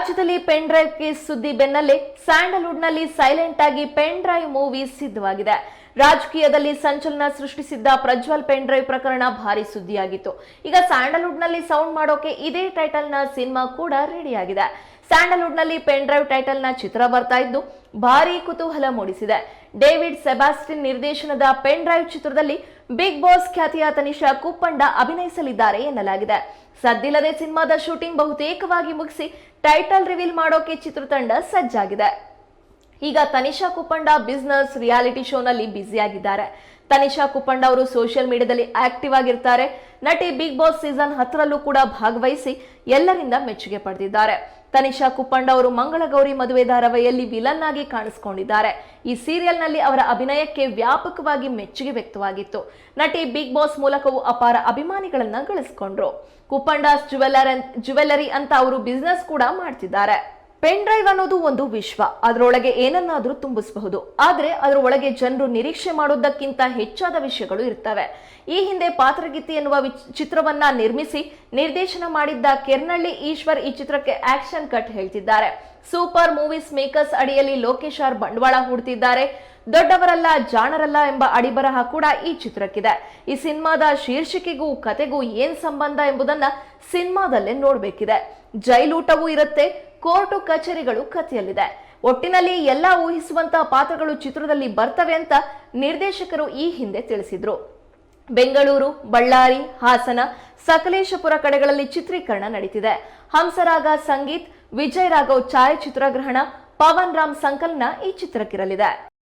ರಾಜ್ಯದಲ್ಲಿ pen drive case ಸುದ್ದಿ ಬೆನ್ನಲ್ಲೇ ಸ್ಯಾಂಡಲ್ವುಡ್ನಲ್ಲಿ ಸೈಲೆಂಟ್ ಆಗಿ ಪೆನ್ ಡ್ರೈವ್ ಮೂವಿ ಸಿದ್ಧವಾಗಿದೆ. ರಾಜಕೀಯದಲ್ಲಿ ಸಂಚಲನ ಸೃಷ್ಟಿಸಿದ್ದ ಪ್ರಜ್ವಲ್ ಪೆನ್ ಡ್ರೈವ್ ಪ್ರಕರಣ ಭಾರಿ ಸುದ್ದಿಯಾಗಿತ್ತು. ಈಗ ಸ್ಯಾಂಡಲ್ವುಡ್ನಲ್ಲಿ ಸೌಂಡ್ ಮಾಡೋಕೆ ಇದೇ ಟೈಟಲ್ನ ಸಿನಿಮಾ ಕೂಡ ರೆಡಿಯಾಗಿದೆ. ಸ್ಯಾಂಡಲ್ವುಡ್ನಲ್ಲಿ ಪೆನ್ ಡ್ರೈವ್ ಟೈಟಲ್ನ ಚಿತ್ರ ಬರ್ತಾ ಇದ್ದು ಭಾರಿ ಕುತೂಹಲ ಮೂಡಿಸಿದೆ. ಡೇವಿಡ್ ಸೆಬಾಸ್ಟಿನ್ ನಿರ್ದೇಶನದ ಪೆನ್ ಡ್ರೈವ್ ಚಿತ್ರದಲ್ಲಿ ಬಿಗ್ ಬಾಸ್ ಖ್ಯಾತಿಯ ತನಿಷಾ ಕುಪ್ಪಂಡ ಅಭಿನಯಿಸಲಿದ್ದಾರೆ ಎನ್ನಲಾಗಿದೆ. ಸದ್ದಿಲ್ಲದೆ ಸಿನಿಮಾದ ಶೂಟಿಂಗ್ ಬಹುತೇಕವಾಗಿ ಮುಗಿಸಿ ಟೈಟಲ್ ರಿವೀಲ್ ಮಾಡೋಕೆ ಚಿತ್ರತಂಡ ಸಜ್ಜಾಗಿದೆ. ಈಗ ತನಿಷಾ ಕುಪಂಡ ಬಿಸ್ನೆಸ್ ರಿಯಾಲಿಟಿ ಶೋನಲ್ಲಿ ಬ್ಯುಸಿಯಾಗಿದ್ದಾರೆ ತನಿಷಾ ಕುಪಂಡ ಅವರು ಸೋಷಿಯಲ್ ಮೀಡಿಯಾದಲ್ಲಿ ಆಕ್ಟಿವ್ ಆಗಿರ್ತಾರೆ. ನಟಿ ಬಿಗ್ ಬಾಸ್ ಸೀಸನ್ ಹತ್ತರಲ್ಲೂ ಕೂಡ ಭಾಗವಹಿಸಿ ಎಲ್ಲರಿಂದ ಮೆಚ್ಚುಗೆ ಪಡೆದಿದ್ದಾರೆ. ತನಿಷಾ ಕುಪಂಡ ಅವರು ಮಂಗಳಗೌರಿ ಮದುವೆ ಧಾರಾವಾಹಿಯಲ್ಲಿ ವಿಲನ್ ಆಗಿ ಕಾಣಿಸಿಕೊಂಡಿದ್ದಾರೆ. ಈ ಸೀರಿಯಲ್ನಲ್ಲಿ ಅವರ ಅಭಿನಯಕ್ಕೆ ವ್ಯಾಪಕವಾಗಿ ಮೆಚ್ಚುಗೆ ವ್ಯಕ್ತವಾಗಿತ್ತು. ನಟಿ ಬಿಗ್ ಬಾಸ್ ಮೂಲಕವೂ ಅಪಾರ ಅಭಿಮಾನಿಗಳನ್ನ ಗಳಿಸಿಕೊಂಡ್ರು. ಕುಪ್ಪಂಡಾಸ್ ಜುವೆಲ್ಲರ್ ಜುವೆಲ್ಲರಿ ಅಂತ ಅವರು ಬಿಸ್ನೆಸ್ ಕೂಡ ಮಾಡ್ತಿದ್ದಾರೆ. ಪೆನ್ ಡ್ರೈವ್ ಅನ್ನೋದು ಒಂದು ವಿಶ್ವ. ಅದರೊಳಗೆ ಏನನ್ನಾದರೂ ತುಂಬಿಸಬಹುದು. ಆದರೆ ಅದರ ಒಳಗೆ ಜನರು ನಿರೀಕ್ಷೆ ಮಾಡೋದಕ್ಕಿಂತ ಹೆಚ್ಚಾದ ವಿಷಯಗಳು ಇರ್ತವೆ. ಈ ಹಿಂದೆ ಪಾತ್ರಗೀತಿ ಎನ್ನುವ ಚಿತ್ರವನ್ನ ನಿರ್ಮಿಸಿ ನಿರ್ದೇಶನ ಮಾಡಿದ್ದ ಕೆರ್ನಳ್ಳಿ ಈಶ್ವರ್ ಈ ಚಿತ್ರಕ್ಕೆ ಆಕ್ಷನ್ ಕಟ್ ಹೇಳ್ತಿದ್ದಾರೆ. ಸೂಪರ್ ಮೂವೀಸ್ ಮೇಕರ್ಸ್ ಅಡಿಯಲ್ಲಿ ಲೋಕೇಶ್ ಆರ್ ಬಂಡವಾಳ ಹೂಡ್ತಿದ್ದಾರೆ. ದೊಡ್ಡವರಲ್ಲ, ಜಾಣರಲ್ಲ ಎಂಬ ಅಡಿಬರಹ ಕೂಡ ಈ ಚಿತ್ರಕ್ಕಿದೆ. ಈ ಸಿನಿಮಾದ ಶೀರ್ಷಿಕೆಗೂ ಕತೆಗೂ ಏನ್ ಸಂಬಂಧ ಎಂಬುದನ್ನ ಸಿನಿಮಾದಲ್ಲೇ ನೋಡಬೇಕಿದೆ. ಜೈಲೂಟವೂ ಇರುತ್ತೆ ಕೋರ್ಟು ಕಚೇರಿಗಳು ಕಥೆಯಲ್ಲಿದೆ ಒಟ್ಟಿನಲ್ಲಿ ಎಲ್ಲ ಊಹಿಸುವಂತಹ ಪಾತ್ರಗಳು ಚಿತ್ರದಲ್ಲಿ ಬರ್ತವೆ ಅಂತ ನಿರ್ದೇಶಕರು ಈ ಹಿಂದೆ ತಿಳಿಸಿದ್ರು. ಬೆಂಗಳೂರು, ಬಳ್ಳಾರಿ, ಹಾಸನ, ಸಕಲೇಶಪುರ ಕಡೆಗಳಲ್ಲಿ ಚಿತ್ರೀಕರಣ ನಡೀತಿದೆ. ಹಂಸರಾಗ ಸಂಗೀತ್ ವಿಜಯ್ ರಾಘವ್ ಛಾಯಾಚಿತ್ರಗ್ರಹಣ ಪವನ್ ರಾಮ್ ಸಂಕಲನ ಈ ಚಿತ್ರಕ್ಕಿರಲಿದೆ.